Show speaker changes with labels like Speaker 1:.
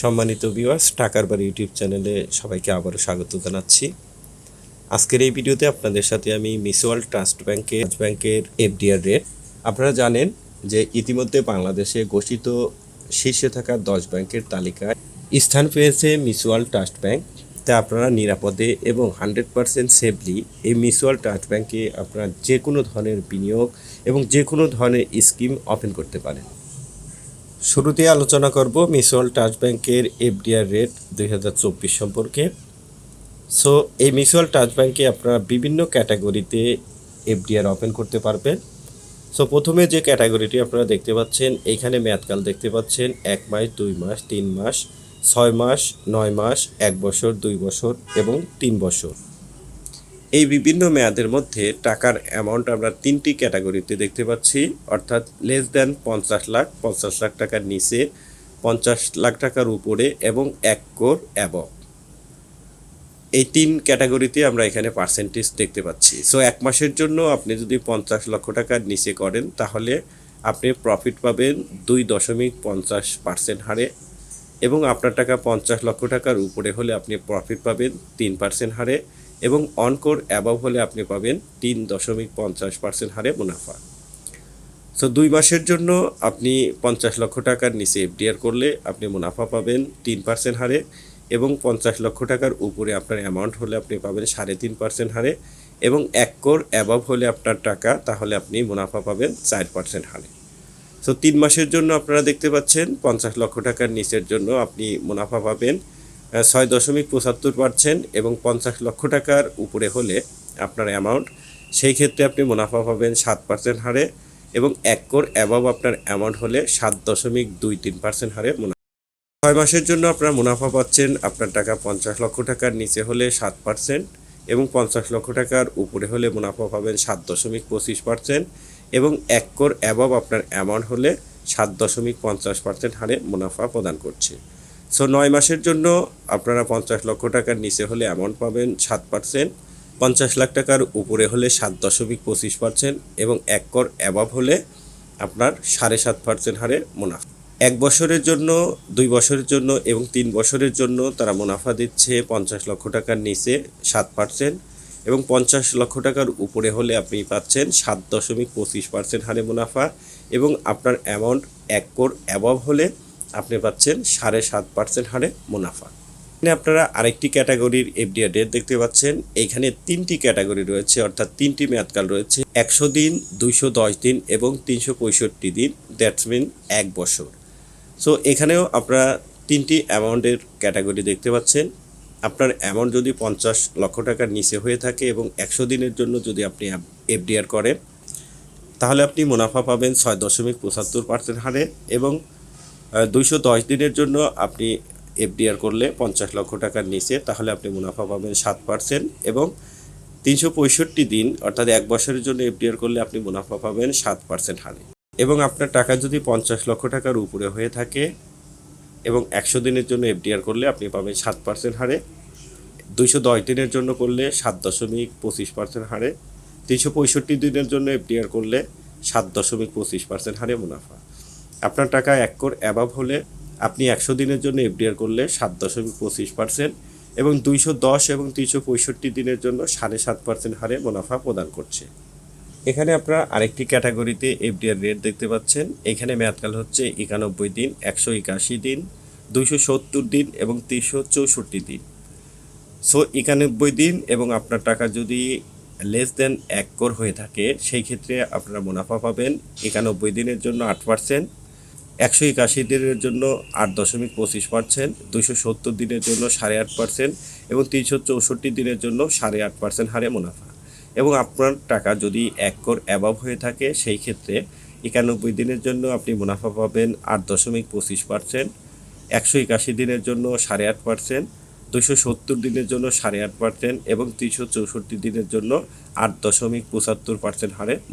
Speaker 1: সম্মানিত ভিউয়ার্স টাকার বাড়ি ইউটিউব চ্যানেলে সবাইকে আবারও স্বাগত জানাচ্ছি। আজকের এই ভিডিওতে আপনাদের সাথে আমি মিসওয়াল ট্রাস্ট ব্যাংকের ব্যাংকের এফডিআর রেট আপনারা জানেন যে ইতিমধ্যে বাংলাদেশে ঘোষিত শীর্ষে থাকা দশ ব্যাংকের তালিকায় স্থান পেয়েছে মিসওয়াল ট্রাস্ট ব্যাংক তা আপনারা নিরাপদে এবং হান্ড্রেড পারসেন্ট সেফলি এই মিসওয়াল ট্রাস্ট ব্যাংকে আপনারা যে কোনো ধরনের বিনিয়োগ এবং যে কোনো ধরনের স্কিম ওপেন করতে পারেন। শুরুতে আলোচনা করব মিসওয়াল ট্রাস্ট ব্যাংকের এফডিআর রেট দুই হাজার চব্বিশ সম্পর্কে। সো এই মিউচুয়াল ট্রাস্ট ব্যাংকে আপনারা বিভিন্ন ক্যাটাগরিতে এফডিআর ওপেন করতে পারবেন। সো প্রথমে যে ক্যাটাগরিটি আপনারা দেখতে পাচ্ছেন এইখানে মেয়াদকাল দেখতে পাচ্ছেন, এক মাস, দুই মাস, তিন মাস, ছয় মাস, নয় মাস, এক বছর, দুই বছর এবং তিন বছর। এই বিভিন্ন মেয়াদের মধ্যে টাকার অ্যামাউন্ট আমরা তিনটি ক্যাটাগরিতে দেখতে পাচ্ছি। অর্থাৎ লেস দ্যান পঞ্চাশ লাখ পঞ্চাশ লাখ টাকার নিচে, পঞ্চাশ লাখ টাকার উপরে এবং এক কোর অ্যাবভ এই তিন ক্যাটাগরিতে আমরা এখানে পার্সেন্টেজ দেখতে পাচ্ছি। সো এক মাসের জন্য আপনি যদি পঞ্চাশ লক্ষ টাকার নিচে করেন, তাহলে আপনি প্রফিট পাবেন দুই দশমিক পঞ্চাশ পার্সেন্ট হারে এবং আপনার টাকা পঞ্চাশ লক্ষ টাকার উপরে হলে আপনি প্রফিট পাবেন তিন পার্সেন্ট হারে। এবং অনকোর অ্যাবাভ হলে আপনি পাবেন তিন দশমিক পঞ্চাশ পার্সেন্ট হারে মুনাফা। সো দুই মাসের জন্য আপনি পঞ্চাশ লক্ষ টাকার নিচে এফডিআর করলে আপনি মুনাফা পাবেন তিন পার্সেন্ট হারে এবং পঞ্চাশ লক্ষ টাকার উপরে আপনার অ্যামাউন্ট হলে আপনি পাবেন সাড়ে তিন পার্সেন্ট হারে এবং এক কোর অ্যাবাভ হলে আপনার টাকা, তাহলে আপনি মুনাফা পাবেন চার পার্সেন্ট হারে। সো তিন মাসের জন্য আপনারা দেখতে পাচ্ছেন পঞ্চাশ লক্ষ টাকার নিচের জন্য আপনি মুনাফা পাবেন ছয় দশমিক পঁচাত্তর পার্সেন্ট এবং পঞ্চাশ লক্ষ টাকার উপরে হলে আপনার অ্যামাউন্ট সেই ক্ষেত্রে আপনি মুনাফা পাবেন সাত পার্সেন্ট হারে এবং এক কোর অ্যাবাভ আপনার অ্যামাউন্ট হলে সাত দশমিক দুই তিন পার্সেন্ট হারে মুনাফা। ছয় মাসের জন্য আপনার মুনাফা পাচ্ছেন আপনার টাকা পঞ্চাশ লক্ষ টাকার নিচে হলে সাত পার্সেন্ট এবং পঞ্চাশ লক্ষ টাকার উপরে হলে মুনাফা পাবেন সাত দশমিক পঁচিশ পার্সেন্ট এবং এক কোর অ্যাবভ আপনার অ্যামাউন্ট হলে সাত দশমিক পঞ্চাশ পার্সেন্ট হারে মুনাফা প্রদান করছে। সো নয় মাসের জন্য আপনারা পঞ্চাশ লক্ষ টাকার নিচে হলে অ্যামাউন্ট পাবেন সাত পার্সেন্ট পঞ্চাশ লাখ টাকার উপরে হলে সাত দশমিক পঁচিশ পার্সেন্ট এবং এক কর অ্যাবভ হলে আপনার সাড়ে সাত পার্সেন্ট হারে মুনাফা। এক বছরের জন্য, দুই বছরের জন্য এবং তিন বছরের জন্য তারা মুনাফা দিচ্ছে পঞ্চাশ লক্ষ টাকার নিচে সাত পার্সেন্ট এবং পঞ্চাশ লক্ষ টাকার উপরে হলে আপনি পাচ্ছেন সাত দশমিক পঁচিশ পার্সেন্ট হারে মুনাফা এবং আপনার অ্যামাউন্ট এক কোর অ্যাবভ হলে আপনি পাচ্ছেন সাড়ে সাত পার্সেন্ট হারে মুনাফা। এখানে আপনারা আরেকটি ক্যাটাগরির এফডিআর ডেট দেখতে পাচ্ছেন। এইখানে তিনটি ক্যাটাগরি রয়েছে, অর্থাৎ তিনটি মেয়াদকাল রয়েছে। একশো দিন, দুইশো দশ দিন এবং তিনশো পঁয়ষট্টি দিন। দ্যাটস মিন এক বছর। সো এখানেও আপনারা তিনটি অ্যামাউন্টের ক্যাটাগরি দেখতে পাচ্ছেন। আপনার অ্যামাউন্ট যদি পঞ্চাশ লক্ষ টাকার নিচে হয়ে থাকে এবং একশো দিনের জন্য যদি আপনি এফডিআর করেন, তাহলে আপনি মুনাফা পাবেন ছয় দশমিক পঁচাত্তর পার্সেন্ট হারে এবং দুইশো দশ দিনের জন্য আপনি এফডিআর করলে পঞ্চাশ লক্ষ টাকার নিচে, তাহলে আপনি মুনাফা পাবেন সাত পার্সেন্ট এবং তিনশো পঁয়ষট্টি দিন, অর্থাৎ এক বছরের জন্য এফডিআর করলে আপনি মুনাফা পাবেন সাত পার্সেন্ট হারে। এবং আপনার টাকা যদি পঞ্চাশ লক্ষ টাকার উপরে হয়ে থাকে এবং একশো দিনের জন্য এফডিআর করলে আপনি পাবেন সাত পার্সেন্ট হারে। দুইশো দশ দিনের জন্য করলে সাত দশমিক পঁচিশ পার্সেন্ট হারে। তিনশো পঁয়ষট্টি দিনের জন্য এফডিআর করলে সাত দশমিক পঁচিশ পার্সেন্ট হারে মুনাফা। আপনার টাকা এক কোর অ্যাবাভ হলে আপনি একশো দিনের জন্য এফডিআর করলে সাত দশমিক পঁচিশ পার্সেন্ট এবং দুইশো দশ এবং তিনশো পঁয়ষট্টি দিনের জন্য সাড়ে সাত পার্সেন্ট হারে মুনাফা প্রদান করছে। এখানে আপনারা আরেকটি ক্যাটাগরিতে এফডিআর রেট দেখতে পাচ্ছেন। এখানে মেয়াদকাল হচ্ছে একানব্বই দিন, একশো একাশি দিন, দুইশো সত্তর দিন এবং তিনশো চৌষট্টি দিন। সো, একানব্বই দিন এবং আপনার টাকা যদি লেস দেন এক কোর হয়ে থাকে, সেই ক্ষেত্রে আপনারা মুনাফা পাবেন একানব্বই দিনের জন্য আট পার্সেন্ট একশো একাশি দিনের জন্য আট দশমিক পঁচিশ পার্সেন্ট, দুইশো সত্তর দিনের জন্য সাড়ে আট পার্সেন্ট এবং তিনশো চৌষট্টি দিনের জন্য সাড়ে আট পার্সেন্ট হারে মুনাফা। এবং আপনার টাকা যদি এক কর অ্যাবাভ হয়ে থাকে, সেই ক্ষেত্রে একানব্বই দিনের জন্য আপনি মুনাফা পাবেন আট দশমিক পঁচিশ পার্সেন্ট, একশো একাশি দিনের জন্য সাড়ে আট পার্সেন্ট দুশো সত্তর দিনের জন্য সাড়ে আট পার্সেন্ট এবং তিনশো চৌষট্টি দিনের জন্য আট দশমিক পঁচাত্তর পার্সেন্ট হারে